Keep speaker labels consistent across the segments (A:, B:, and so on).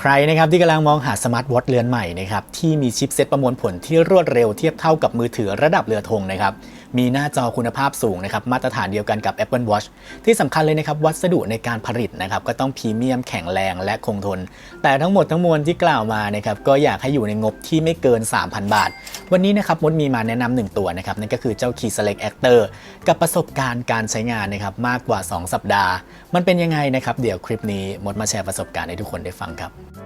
A: ใครนะครับที่กำลังมองหาสมาร์ทวอทเรือนใหม่นะครับที่มีชิปเซ็ตประมวลผลที่รวดเร็วเทียบเท่ากับมือถือระดับเรือธงนะครับ มีหน้าจอคุณภาพสูงนะครับมาตรฐานเดียวกันกับ Apple Watch ที่สำคัญเลยนะครับวัสดุในการผลิตนะครับก็ต้องพรีเมียมแข็งแรงและคงทน แต่ทั้งหมดทั้งมวลที่กล่าวมานะครับก็อยากให้อยู่ในงบที่ไม่เกิน 3,000 บาท วันนี้นะครับมดมีมาแนะนำหนึ่งตัวนะครับนั่นก็คือเจ้า Key Select Actor กับประสบการณ์การใช้งานนะครับมากกว่า 2 สัปดาห์ มันเป็นยังไงนะครับเดี๋ยวคลิปนี้มดมาแชร์ประสบการณ์ให้ทุกคนได้ฟังครับ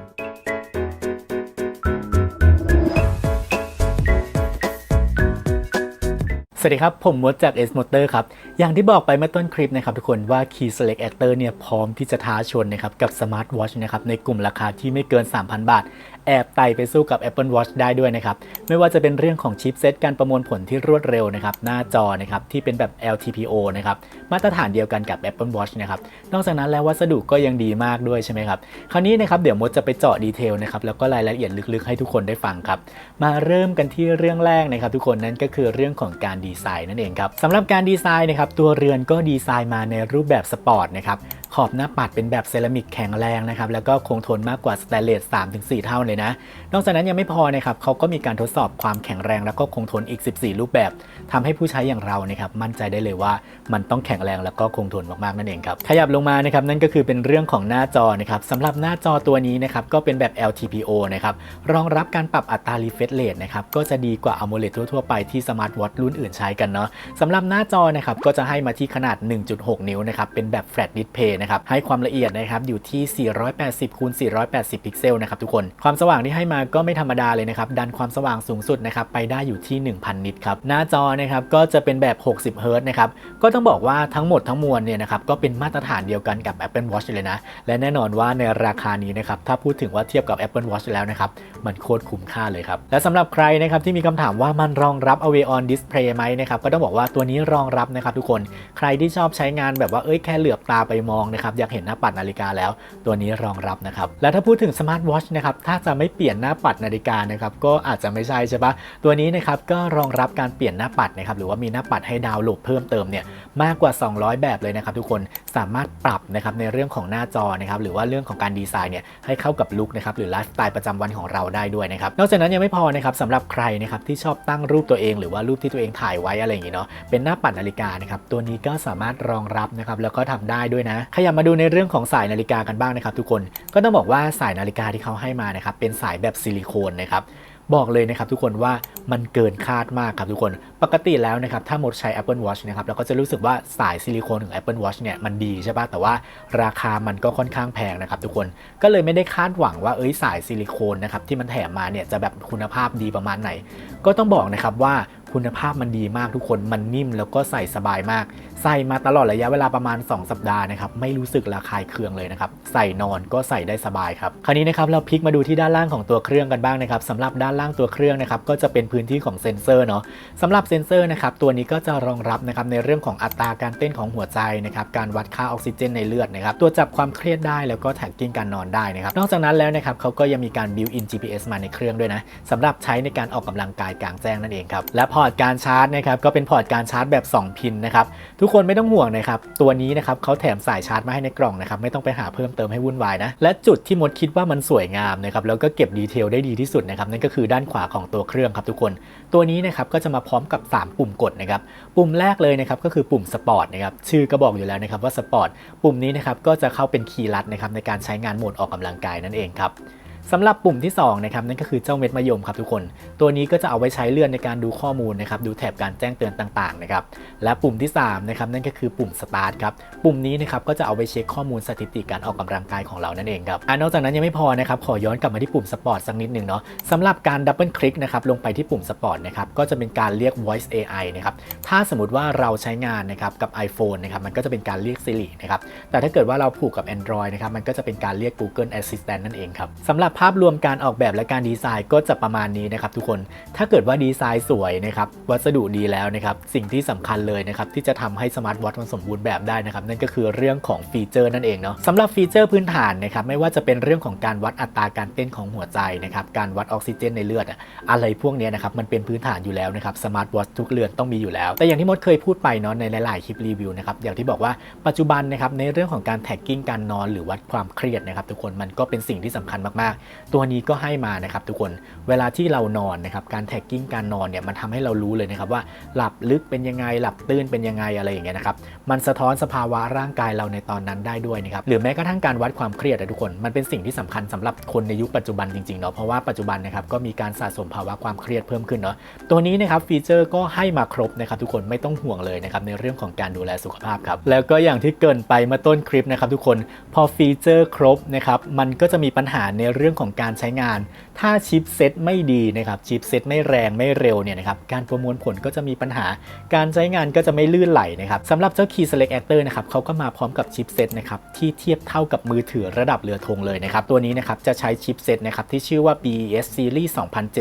A: สวัสดีครับ ผมมดจาก S Motor ครับ อย่างที่บอกไปเมื่อต้นคลิปนะครับทุกคนว่า Key Select Actor เนี่ยพร้อมที่จะท้าชนนะครับกับ Smart Watch นะครับในกลุ่มราคาที่ไม่เกิน 3,000 บาท แอบไต่ไปสู้กับ Apple Watch ได้ด้วยนะครับ ไม่ว่าจะเป็นเรื่องของชิปเซตการประมวลผลที่รวดเร็วนะครับ หน้าจอนะครับที่เป็นแบบ LTPO นะครับ มาตรฐานเดียวกันกับ Apple Watch นะครับ นอกจากนั้นแล้ววัสดุก็ยังดีมากด้วยใช่ไหมครับ คราวนี้นะครับเดี๋ยวมดจะไปเจาะดีเทลนะครับ แล้วก็รายละเอียดลึกๆให้ทุกคนได้ฟังครับ มาเริ่มกันที่เรื่องแรกนะครับ ทุกคนนั่นก็คือเรื่องของการดีไซน์นั่นเองครับสำหรับการดีไซน์นะครับตัวเรือนก็ดีไซน์มาในรูปแบบสปอร์ตนะครับ ขอบหน้าปัดเป็นแบบเซรามิกแข็งแรงนะครับ แล้วก็คงทนมากกว่าสแตนเลส3-4 เท่าเลยนะ นอกจากนั้นยังไม่พอนะครับเขาก็มีการทดสอบความแข็งแรงแล้วก็คงทนอีก 14 รูปแบบทำให้ผู้ใช้อย่างเรานะครับมั่นใจได้เลยว่ามันต้องแข็งแรงแล้วก็คงทนมากๆนั่นเองครับ ขยับลงมานะครับนั่นก็คือเป็นเรื่องของหน้าจอนะครับสำหรับหน้าจอตัวนี้นะครับก็เป็นแบบ LTPO นะครับรองรับการปรับอัตรา refresh rate นะครับก็จะดีกว่า AMOLED ทั่วๆไปที่สมาร์ทวอทรุ่นอื่นใช้กันเนาะสำหรับหน้าจอนะครับก็จะให้มาที่ขนาด 1.6 นิ้วนะครับเป็นแบบ flat display นะครับให้ความละเอียดนะครับอยู่ที่ 480คูณ480 พิกเซลนะครับทุกคนความสว่างที่ให้มาก็ไม่ธรรมดาเลยนะครับดันความสว่างสูงสุดนะครับไปได้อยู่ที่ 1,000 นิตครับหน้าจอนะครับก็จะเป็นแบบ 60เฮิรต์นะครับก็ต้องบอกว่าทั้งหมดทั้งมวลเนี่ยนะครับก็เป็นมาตรฐานเดียวกันกับ Apple Watch เลยนะ และแน่นอนว่าในราคานี้นะครับถ้าพูดถึงว่าเทียบกับ Apple Watch แล้วนะครับมันโคตรคุ้มค่าเลยครับและสำหรับใครนะครับที่มีคำถามว่ามันรองรับ Away on Display ไหมนะครับก็ต้องบอกว่าตัวนี้รองรับนะครับทุกคนใครที่ชอบใช้งานแบบว่าเอ้ยแค่เหลือบตาไปมองนะครับอยากเห็นหน้าปัดนาฬิกาแล้ว ตัวนี้รองรับนะครับและถ้าพูดถึงสมาร์ทวอชนะครับถ้าจะไม่เปลี่ยนหน้าปัดนาฬิกานะครับก็อาจจะไม่ใช่ใช่ปะตัวนี้นะครับก็รองรับการเปลี่ยนหน้าปัดนะครับหรือว่ามีหน้าปัดให้ดาวน์โหลดเพิ่มเติมเนี่ยมากกว่า 200 แบบเลยนะครับทุกคนสามารถปรับนะครับในเรื่องของหน้าจอนะครับหรือว่าเรื่องของการดีไซน์เนี่ยให้เข้ากับลุคนะครับหรือไลฟ์สไตล์ประจำวันของเราได้ด้วยนะครับนอกจากนั้นยังไม่พอนะครับสำหรับใครนะครับที่ชอบตั้งรูปตัวเอง หรือว่ารูปที่ตัวเองถ่ายไว้อะไรอย่างงี้เนาะเป็นหน้าปัดนาฬิกานะครับตัวนี้ก็สามารถรองรับนะครับแล้วก็ทำได้ด้วยนะขยับมาดูในเรื่องของสายนาฬิกากันบ้างนะครับทุกคน ก็ต้องบอกว่าสายนาฬิกาที่เขาให้มานะครับเป็นสายแบบซิลิโคนนะครับบอกเลยนะครับทุกคนว่ามันเกินคาดมากครับทุกคน ปกติแล้วนะครับถ้าหมดใช้ Apple Watch นะครับเราก็จะรู้สึกว่าสายซิลิโคนของ Apple Watch เนี่ยมันดีใช่ป่ะแต่ว่าราคามันก็ค่อนข้างแพงนะครับทุกคนก็เลยไม่ได้คาดหวังว่าเอ้ยสายซิลิโคนนะครับที่มันแถมมาเนี่ยจะแบบคุณภาพดีประมาณไหน ก็ต้องบอกนะครับว่า คุณภาพมันดีมากทุกคนมันนิ่มแล้วก็ใส่สบายมาก ใส่มาตลอดระยะเวลาประมาณ 2 สัปดาห์นะครับไม่รู้สึกระคายเคืองเลยนะครับใส่นอนก็ใส่ได้สบายครับคราวนี้นะครับเราพลิกมาดูที่ด้านล่างของตัวเครื่องกันบ้างนะครับสำหรับด้านล่างตัวเครื่องนะครับก็จะเป็นพื้นที่ของเซ็นเซอร์เนาะสำหรับเซ็นเซอร์นะครับตัวนี้ก็จะรองรับนะครับในเรื่องของอัตราการเต้นของหัวใจนะครับการวัดค่าออกซิเจนในเลือดนะครับตัวจับความเครียดได้แล้วก็แท็กกิ้งการนอนได้นะครับนอกจากนั้นแล้วนะครับเขาก็ยังมีการ built in GPS มาในเครื่องด้วยนะสำหรับใช้ในการออกกำลังกายกลางแจ้งนั่นเองครับและพออร์ตการชาร์จนะครับก็เป็นพอร์ตการชาร์จแบบ 2 พินนะครับทุกคนไม่ต้องห่วงนะครับตัวนี้นะครับเขาแถมสายชาร์จมาให้ในกล่องนะครับไม่ต้องไปหาเพิ่มเติมให้วุ่นวายนะและจุดที่มดคิดว่ามันสวยงามนะครับแล้วก็เก็บดีเทลได้ดีที่สุดนะครับนั่นก็คือด้านขวาของตัวเครื่องครับทุกคน ตัวนี้นะครับก็จะมาพร้อมกับ 3 ปุ่มกดนะครับปุ่มแรกเลยนะครับก็คือปุ่มสปอร์ตนะครับชื่อก็บอกอยู่แล้วนะครับว่าสปอร์ตปุ่มนี้นะครับก็จะเข้าเป็นคีย์ลัดนะครับในการใช้งานโหมดออกกำลังกายนั่นเองครับ สำหรับปุ่มที่2นะครับนั่นก็คือเจ้าเม็ดมะยมครับทุกคน ตัวนี้ก็จะเอาไว้ใช้เลื่อนในการดูข้อมูลนะครับดูแถบการแจ้งเตือนต่างๆนะครับและปุ่มที่3นะครับนั่นก็คือปุ่มสตาร์ทครับปุ่มนี้นะครับก็จะเอาไว้เช็คข้อมูลสถิติการออกกำลังกายของเรานั่นเองครับอ่านอกจากนั้นยังไม่พอนะครับขอย้อนกลับมาที่ปุ่มสปอร์ตสักนิดหนึ่งเนาะสำหรับการดับเบิลคลิกนะครับลงไปที่ปุ่มสปอร์ตนะครับก็จะเป็นการเรียก voice AI นะครับถ้าสมมติว่าเราใช้งานนะครับกับ iPhone นะครับมันก็จะเป็นการเรียก Siri นะครับแต่ถ้าเกิดว่าเราผูกกับ Android นะครับมันก็จะเป็นการเรียก Google Assistant นั่นเองครับสำหรับภาพรวมการออกแบบและการดีไซน์ก็จะประมาณนี้นะครับทุกคน ถ้าเกิดว่าดีไซน์สวยนะครับ วัสดุดีแล้วนะครับ สิ่งที่สำคัญเลยนะครับที่จะทำให้สมาร์ทวอทมันสมบูรณ์แบบได้นะครับ นั่นก็คือเรื่องของฟีเจอร์นั่นเองเนาะสำหรับฟีเจอร์พื้นฐานนะครับ ไม่ว่าจะเป็นเรื่องของการวัดอัตราการเต้นของหัวใจนะครับ การวัดออกซิเจนในเลือดอะอะไรพวกนี้นะครับมันเป็นพื้นฐานอยู่แล้วนะครับ สมาร์ทวอททุกเรือนต้องมีอยู่แล้ว แต่อย่างที่มดเคยพูดไปเนาะในหลายๆคลิปรีวิวนะครับ อย่างที่บอกว่าปัจจุบันนะครับในเรื่องของการแท็กกิ้งการนอนหรือวัดความเครียดนะครับทุกคนมันก็เป็นสิ่งที่สำคัญมากตัวนี้ก็ให้มานะครับทุกคนเวลาที่เรานอนนะครับการแท็กกิ้งการนอนเนี่ยมันทำให้เรารู้เลยนะครับว่าหลับลึกเป็นยังไงหลับตื้นเป็นยังไงอะไรอย่างเงี้ยนะครับมันสะท้อนสภาวะร่างกายเราในตอนนั้นได้ด้วยนะครับหรือแม้กระทั่งการวัดความเครียดอะทุกคนมันเป็นสิ่งที่สำคัญสำหรับคนในยุคปัจจุบันจริงๆเนาะเพราะว่าปัจจุบันนะครับก็มีการสะสมภาวะความเครียดเพิ่มขึ้นเนาะตัวนี้นะครับฟีเจอร์ก็ให้มาครบนะครับทุกคนไม่ต้องห่วงเลยนะครับในเรื่องของการดูแลสุขภาพครับแล้วก็อย่างที่เกินไปมื่อต้นคลิปนะครับทุกคนพอฟีเจอร์ครบนะครับมันก็จะมีปัญหาในเรื่องของการใช้งาน ถ้าชิปเซตไม่ดีนะครับชิปเซตไม่แรงไม่เร็วเนี่ยนะครับการประมวลผลก็จะมีปัญหา การใช้งานก็จะไม่ลื่นไหลนะครับสำหรับเจ้า Key Select Actor นะครับเขาก็มาพร้อมกับชิปเซตนะครับที่เทียบเท่ากับมือถือระดับเรือธงเลยนะครับตัวนี้นะครับจะใช้ชิปเซตนะครับที่ชื่อว่า BES Series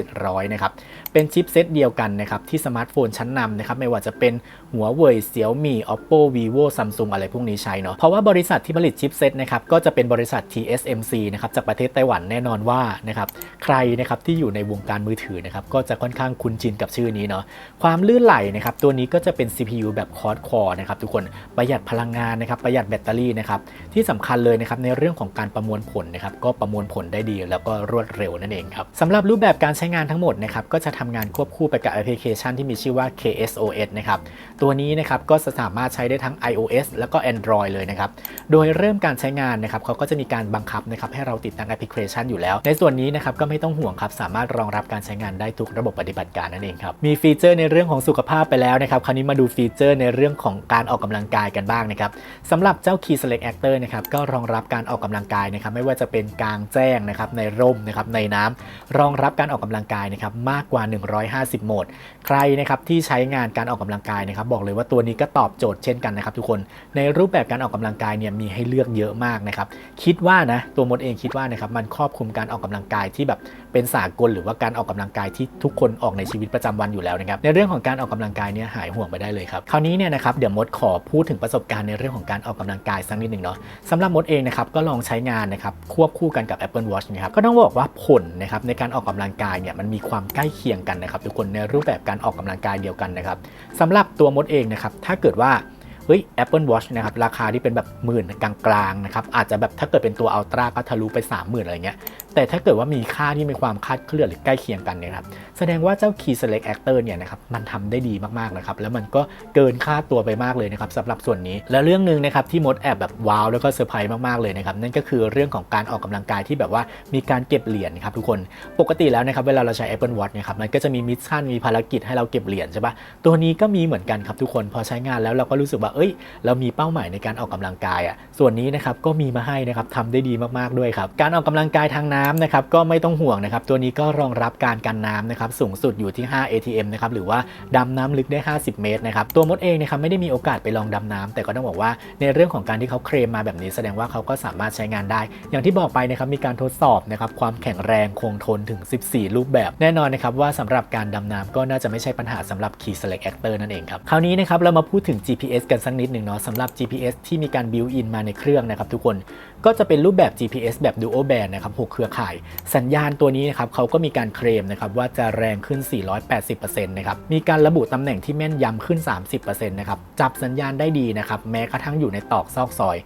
A: 2700นะครับเป็นชิปเซตเดียวกันนะครับที่สมาร์ทโฟนชั้นนำนะครับไม่ว่าจะเป็นหัวเว่ยเสี่ยวมี่ Oppo Vivo Samsung อะไรพวกนี้ใช้เนาะเพราะว่าบริษัทที่ผลิตชิปเซตนะครับก็จะเป็นบริษัท TSMC นะครับจากประเทศไต้หวันแน่นอนว่านะครับใครนะครับที่อยู่ในวงการมือถือนะครับก็จะค่อนข้างคุ้นชินกับชื่อนี้เนาะความลื่นไหลนะครับตัวนี้ก็จะเป็น CPU แบบ Quad Core นะครับทุกคนประหยัดพลังงานนะครับประหยัดแบตเตอรี่นะครับที่สำคัญเลยนะครับในเรื่องของการประมวลผลนะครับก็ประมวลผลได้ดี แล้วก็รวดเร็วนั่นเองครับสำหรับรูปแบบการใช้งานทั้งหมดนะครับก็จะทำงานควบคู่ไปกับแอปพลิเคชันที่มีชื่อว่า KSOS นะครับตัวนี้นะครับก็จะสามารถใช้ได้ทั้ง iOS แล้วก็ Android เลยนะครับโดยเริ่มการใช้งานนะครับเขาก็จะมีการบังคับนะครับให้เราติดตั้งแอปพลิเคชันอยู่แล้ว ในส่วนนี้นะครับก็ไม่ต้องห่วงครับสามารถรองรับการใช้งานได้ทุกระบบปฏิบัติการนั่นเองครับมีฟีเจอร์ในเรื่องของสุขภาพไปแล้วนะครับคราวนี้มาดูฟีเจอร์ในเรื่องของการออกกำลังกายกันบ้างนะครับสำหรับเจ้า Key Select Actor นะครับก็รองรับการออกกำลังกายนะครับไม่ว่าจะเป็นกลางแจ้งนะครับในร่มนะครับในน้ำรองรับการออกกำลังกายนะครับมากกว่า 150 โหมด ใครนะครับที่ใช้งานการออกกำลังกายนะครับบอกเลยว่าตัวนี้ก็ตอบโจทย์เช่นกันนะครับทุกคนในรูปแบบการออกกำลังกายเนี่ยมีให้เลือกเยอะมากนะครับคิดว่านะตัวมดเองคิดว่านะครับมันครอบคมการออกกำลังกายที่แบบเป็นสากลหรือว่าการออกกำลังกายที่ทุกคนออกในชีวิตประจำวันอยู่แล้วนะครับในเรื่องของการออกกำลังกายเนี่ยหายห่วงไปได้เลยครับคราวนี้เนี่ยนะครับเดี๋ยวมดขอพูดถึงประสบการณ์ในเรื่องของการออกกำลังกายสักนิดหนึ่งเนาะสำหรับมดเองนะครับก็ลองใช้งานนะครับควบคู่กันกับ Apple Watch นะครับก็ต้องบอกว่าผลนะครับในการออกกำลังกายเนี่ยมันมีความใกล้เคียงกันนะครับทุกคนในรูปแบบการออกกำลังกายเดียวกันนะครับสำหรับตัวมดเองนะครับถ้าเกิดว่า เฮ้ย Apple Watch นะครับราคาที่เป็นแบบหมื่นกลางๆนะครับอาจจะแบบถ้าเกิดเป็นตัวอัลตร้าก็ทะลุไป 30,000อะไรเงี้ยแต่ถ้าเกิดว่ามีค่าที่มีความคาดเคลื่อนหรือใกล้เคียงกันเนี่ยครับแสดงว่าเจ้า Key Select Actor เนี่ยนะครับมันทำได้ดีมากๆนะครับแล้วมันก็เกินค่าตัวไปมากเลยนะครับสำหรับส่วนนี้ แล้วเรื่องหนึ่งนะครับที่มดแอบแบบว้าวแล้วก็เซอร์ไพรส์มากๆเลยนะครับนั่นก็คือเรื่องของการออกกำลังกายที่แบบว่ามีการเก็บเหรียญครับทุกคนปกติแล้วนะครับเวลาเราใช้ Apple Watch เนี่ยครับมันก็จะมีมิชชั่นมีภารกิจให้เราเก็บเหรียญใช่ปะตัวนี้ก็มีเหมือนกันครับทุกคนพอใช้งานแล้วเราก็รู้สึกว่าเอ้ย เรามีเป้าหมายในการออกกำลังกายอะส่วนนี้นะครับก็มีมาให้นะครับทำได้ดีมากๆด้วยครับการออกกำลังกายทางน้ำนะครับก็ไม่ต้องห่วงนะครับ ตัวนี้ก็รองรับการกันน้ำนะครับสูงสุดอยู่ที่ 5 ATM นะครับหรือว่าดำน้ำลึกได้ 50 เมตรนะครับตัวมดเองนะครับไม่ได้มีโอกาสไปลองดำน้ำแต่ก็ต้องบอกว่าในเรื่องของการที่เขาเคลมมาแบบนี้แสดงว่าเขาก็สามารถใช้งานได้ อย่างที่บอกไปนะครับมีการทดสอบนะครับความแข็งแรงคงทนถึง 14 รูปแบบ แน่นอนนะครับว่าสำหรับการดำน้ำก็น่าจะไม่ใช่ปัญหาสำหรับ Key Select Actor นั่นเองครับคราวนี้นะครับเรามาพูดถึง GPS กันสักนิดหนึ่งเนาะสำหรับ GPS ที่มีการ built in มาในเครื่องนะครับทุกคน ก็จะเป็นรูปแบบ GPS แบบ Dual Band นะครับ 6 เครือข่าย สัญญาณตัวนี้นะครับเขาก็มีการเคลมนะครับว่าจะแรงขึ้น 480%นะครับ มีการระบุตำแหน่งที่แม่นยำขึ้น 30%นะครับ จับสัญญาณได้ดีนะครับ แม้กระทั่งอยู่ในตอกซอกซอย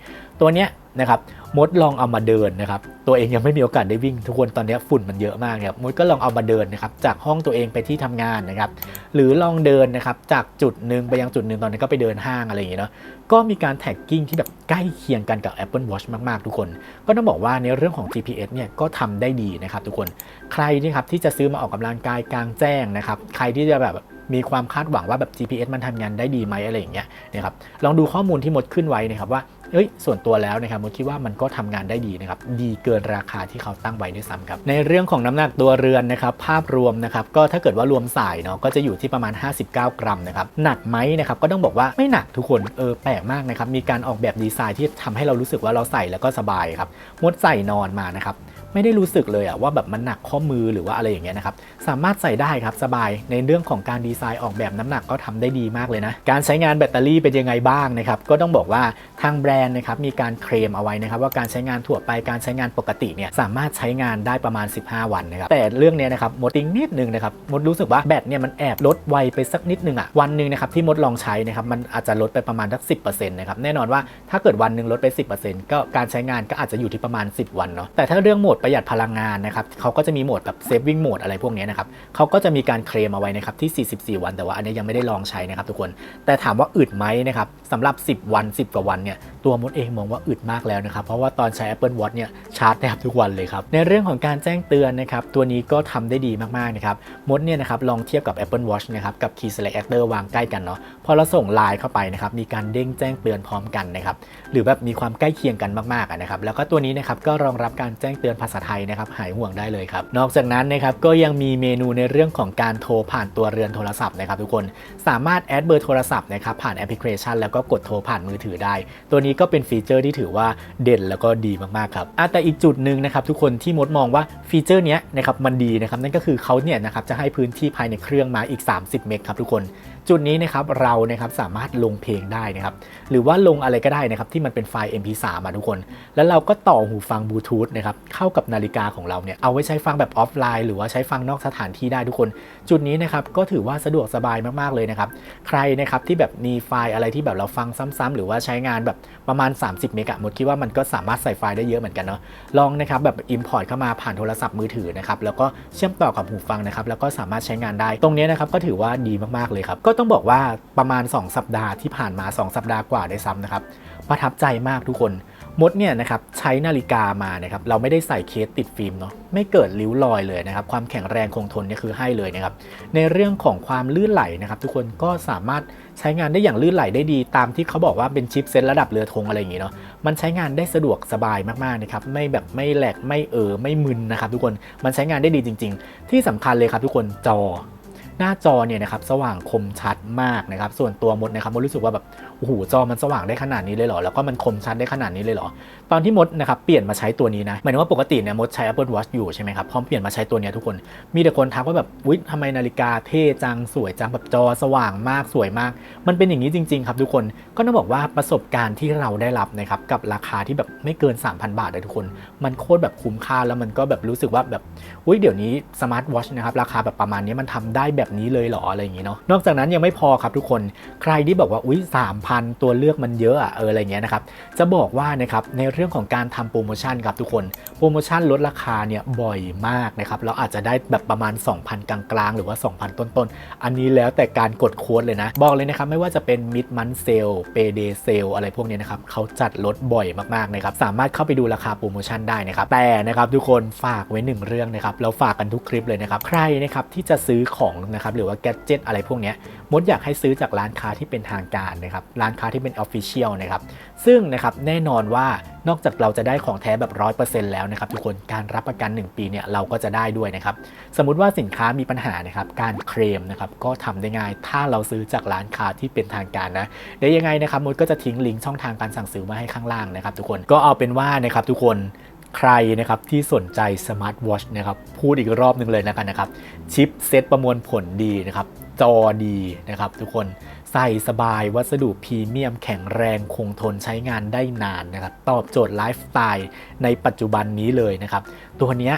A: ตัวเนี้ยนะครับมดลองเอามาเดินนะครับ ตัวเองยังไม่มีโอกาสได้วิ่งทุกคนตอนนี้ฝุ่นมันเยอะมากครับมดก็ลองเอามาเดินนะครับจากห้องตัวเองไปที่ทำงานนะครับ หรือลองเดินนะครับจากจุดหนึ่งไปยังจุดหนึ่งตอนนี้ก็ไปเดินห้างอะไรอย่างเงี้ยเนาะก็มีการแท็กกิ้งที่แบบใกล้เคียงกันกับ Apple Watch มาก ๆ ทุกคน ก็ต้องบอกว่าในเรื่องของ GPS เนี่ยก็ทำได้ดีนะครับทุกคนใครที่ครับที่จะซื้อมาออกกำลังกายกลางแจ้งนะครับใครที่จะแบบมีความคาดหวังว่าแบบ GPS มันทำงานได้ดีไหมอะไรอย่างเงี้ยนะครับลองดูข้อมูลที่มดขึ้นไว้นะครับว่า เอ้ยส่วนตัวแล้วนะครับมดคิดว่ามันก็ทำงานได้ดีนะครับดีเกินราคาที่เขาตั้งไว้ด้วยซ้ำครับในเรื่องของน้ำหนักตัวเรือนนะครับภาพรวมนะครับก็ถ้าเกิดว่ารวมสายเนาะก็จะอยู่ที่ประมาณ 59 กรัมนะครับหนักไหมนะครับก็ต้องบอกว่าไม่หนักทุกคนเออแปลกมากนะครับมีการออกแบบดีไซน์ที่ทำให้เรารู้สึกว่าเราใส่แล้วก็สบายครับมดใส่นอนมานะครับ ไม่ได้รู้สึกเลยอะว่าแบบมันหนักข้อมือหรือว่าอะไรอย่างเงี้ยนะครับสามารถใส่ได้ครับสบายในเรื่องของการดีไซน์ออกแบบน้ำหนักก็ทำได้ดีมากเลยนะการใช้งานแบตเตอรี่เป็นยังไงบ้างนะครับก็ต้องบอกว่าทางแบรนด์นะครับมีการเคลมเอาไว้นะครับว่าการใช้งานทั่วไปการใช้งานปกติเนี่ยสามารถใช้งานได้ประมาณ 15 วันนะครับแต่เรื่องเนี้ยนะครับมดติ้งนิดนึงนะครับมดรู้สึกว่าแบตเนี่ยมันแอบลดไวไปสักนิดนึงอะวันหนึ่งนะครับที่มดลองใช้นะครับมันอาจจะลดไปประมาณสัก10%นะครับแน่นอนว่าถ้าเกิดวันหนึ่งลดไป 10%ก็การใช้งานก็อาจจะอยู่ที่ประมาณ 10 วันเนาะแต่ถ้าเรื่องโหมดประหยัดพลังงานนะครับเขาก็จะมีโหมดแบบเซฟวิ่งโหมดอะไรพวกนี้นะครับเขาก็จะมีการเคลมเอาไว้นะครับที่ 44 วัน แต่ว่าอันนี้ยังไม่ได้ลองใช้นะครับทุกคน แต่ถามว่าอึดไหมนะครับสำหรับ 10 วัน 10 กว่าวันเนี่ย ตัวมดเองมองว่าอึดมากแล้วนะครับ เพราะว่าตอนใช้ Apple Watch เนี่ยชาร์จแทบทุกวันเลยครับ ในเรื่องของการแจ้งเตือนนะครับ ตัวนี้ก็ทำได้ดีมากๆนะครับ มดเนี่ยนะครับลองเทียบกับ Apple Watch นะครับกับ Key Select Actor วางใกล้กันเนาะพอเราส่งไลน์เข้าไปนะครับมีการเด้งแจ้งเตือนพร้อมกันนะครับหรือแบบมีความใกล้เคียงกันมากๆนะครับแล้วก็ตัวนี้นะครับก็รองรับการแจ้งเตือนภาษาไทยนะครับหายห่วงได้เลยครับนอกจากนั้นนะครับก็ยังมีเมนูในเรื่องของการโทรผ่านตัวเรือนโทรศัพท์นะครับทุกคนสามารถแอดเบอร์โทรศัพท์นะครับผ่านแอปพลิเคชัน แล้วก็กดโทรผ่านมือถือได้ ตัวนี้ก็เป็นฟีเจอร์ที่ถือว่าเด่นแล้วก็ดีมากๆครับแต่อีกจุดหนึ่งนะครับทุกคนที่มดมองว่าฟีเจอร์นี้นะครับมันดีนะครับนั่นก็คือเขาเนี่ยนะครับจะให้พื้นที่ภายในเครื่องมาอีก 30 เมกครับทุกคน จุดนี้นะครับเรานะครับสามารถลงเพลงได้นะครับหรือว่าลงอะไรก็ได้นะครับที่มันเป็นไฟล์ MP3 มาทุกคน แล้วเราก็ต่อหูฟังบลูทูธนะครับเข้ากับนาฬิกาของเราเนี่ยเอาไว้ใช้ฟังแบบออฟไลน์ หรือว่าใช้ฟังนอกสถานที่ได้ทุกคน จุดนี้นะครับก็ถือว่าสะดวกสบายมากๆเลยนะครับใครนะครับที่แบบมีไฟล์อะไรที่แบบเราฟังซ้ำๆหรือว่าใช้งานแบบประมาณ 30 เมกะมดคิดว่ามันก็สามารถใส่ไฟล์ได้เยอะเหมือนกันเนาะลองนะครับแบบ Import เข้ามาผ่านโทรศัพท์มือถือนะครับแล้วก็เชื่อมต่อกับหูฟังนะครับแล้วก็สามารถใช้งานได้ตรงนี้นะครับก็ถือว่าดีมากๆเลยครับก็ต้องบอกว่าประมาณ 2 สัปดาห์ที่ผ่านมา 2 สัปดาห์กว่าได้ซ้ำนะครับประทับใจมากทุกคนมดเนี่ยนะครับใช้นาฬิกามานะครับเราไม่ได้ใส่เคสติดฟิล์มเนาะไม่เกิดริ้วรอยเลยนะครับความแข็งแรงคงทนเนี่ยคือให้เลยนะครับในเรื่องของความลื่นไหลนะครับ ทุกคนก็สามารถใช้งานได้อย่างลื่นไหลได้ดี ตามที่เขาบอกว่าเป็นชิปเซ็ตระดับเรือธงอะไรอย่างงี้เนาะมันใช้งานได้สะดวกสบายมากๆนะครับไม่แบบไม่แหลกไม่เออไม่มึนนะครับทุกคนมันใช้งานได้ดีจริง ๆ ที่สำคัญเลยครับทุกคนจอ หน้าจอเนี่ยนะครับสว่างคมชัดมากนะครับ ส่วนตัวมดนะครับมดรู้สึกว่าแบบโอ้โหจอมันสว่างได้ขนาดนี้เลยเหรอแล้วก็มันคมชัดได้ขนาดนี้เลยเหรอ ตอนที่มดนะครับเปลี่ยนมาใช้ตัวนี้นะหมายถึงว่าปกติเนี่ยมดใช้ Apple Watch อยู่ใช่ไหมครับพร้อมเปลี่ยนมาใช้ตัวนี้ทุกคนมีแต่คนทักว่าแบบวิทำไมนาฬิกาเท่จังสวยจังแบบจอสว่างมากสวยมาก มันเป็นอย่างนี้จริง ๆ ครับทุกคนก็ต้องบอกว่าประสบการณ์ที่เราได้รับนะครับกับราคาที่แบบไม่เกิน 3,000 บาทเลยทุกคน มันโคตรแบบคุ้มค่าแล้วมันก็แบบรู้สึกว่าแบบอุ้ยเดี๋ยวนี้สมาร์ทวอชนะครับราคาแบบประมาณนี้มันทำได้แบบนี้เลยเหรออะไรอย่างงี้เนาะนอกจากนั้นยังไม่พอครับทุกคนใครที่บอกว่าอุ้ย3,000ตัวเลือกมันเยอะอะเอออะไรเงี้ยนะครับจะบอกว่านะครับในเรื่องของการทำโปรโมชั่นครับทุกคนโปรโมชั่นลดราคาเนี่ยบ่อยมากนะครับเราอาจจะได้แบบประมาณ 2,000 กลางๆ หรือว่า 2,000 ต้นๆ อันนี้แล้วแต่การกดโค้ดเลยนะ บอกเลยนะครับไม่ว่าจะเป็น mid month sale payday sale อะไรพวกนี้นะครับเขาจัดลดบ่อยมากๆนะครับสามารถเข้าไปดูราคาโปรโมชั่นได้นะครับแต่นะครับทุกคนฝากไว้หนึ่งเรื่องนะครับเราฝากกันทุกคลิปเลยนะครับใครนะครับที่จะซื้อของนะครับหรือว่าแกดเจิตอะไรพวกนี้มดอยากให้ซื้อจากร้านค้าที่เป็นทางการนะครับร้านค้าที่เป็น Official นะครับซึ่งนะครับแน่นอนว่านอกจากเราจะได้ของแท้แบบ 100%แล้วนะครับทุกคนการรับประกัน 1 ปีเนี่ยเราก็จะได้ด้วยนะครับสมมุติว่าสินค้ามีปัญหานะครับการเคลมนะครับก็ทำได้ง่าย ถ้าเราซื้อจากร้านค้าที่เป็นทางการนะเดี๋ยวยังไงนะครับมดก็จะทิ้งลิงก์ช่องทางการสั่งซื้อมาให้ข้างล่างนะครับทุกคนก็เอาเป็นว่านะครับทุกคน ใครนะครับที่สนใจสมาร์ทวอชนะครับพูดอีกรอบหนึ่งเลยนะกันนะครับ ชิปเซตประมวลผลดีนะครับจอดีนะครับทุกคนใส่สบายวัสดุพรีเมียมแข็งแรงคงทนใช้งานได้นานนะครับ ตอบโจทย์ไลฟ์สไตล์ในปัจจุบันนี้เลยนะครับ ตัวนี้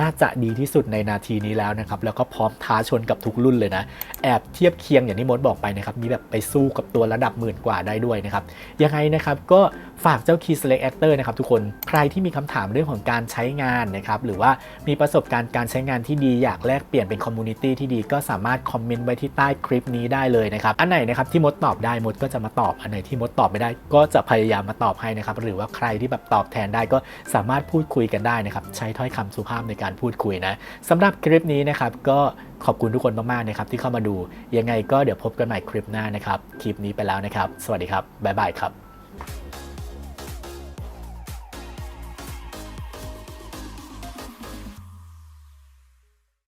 A: น่าจะดีที่สุดในนาทีนี้แล้วนะครับ แล้วก็พร้อมท้าชนกับทุกรุ่นเลยนะ แอบเทียบเคียงอย่างที่มดบอกไปนะครับ มีแบบไปสู้กับตัวระดับหมื่นกว่าได้ด้วยนะครับ ยังไงนะครับก็ฝากเจ้า Key Select Actor นะครับทุกคน ใครที่มีคำถามเรื่องของการใช้งานนะครับ หรือว่ามีประสบการณ์การใช้งานที่ดีอยากแลกเปลี่ยนเป็นคอมมูนิตี้ที่ดีก็สามารถคอมเมนต์ไว้ที่ใต้คลิปนี้ได้เลยนะครับ อันไหนนะครับที่มดตอบได้มดก็จะมาตอบ อันไหนที่มดตอบไม่ได้ ก็จะพยายามมาตอบให้นะครับ หรือว่าใครที่แบบตอบแทนได้ก็สามารถพูดคุยกันได้นะครับ ใช้ถ้อยคำสุภาพในการพูดคุยนะสำหรับคลิปนี้นะครับก็ขอบคุณทุกคนมากๆนะครับที่เข้ามาดูยังไงก็เดี๋ยวพบกันใหม่คลิปหน้านะครับคลิปนี้ไปแล้วนะครับ สวัสดีครับบ๊ายบายครับ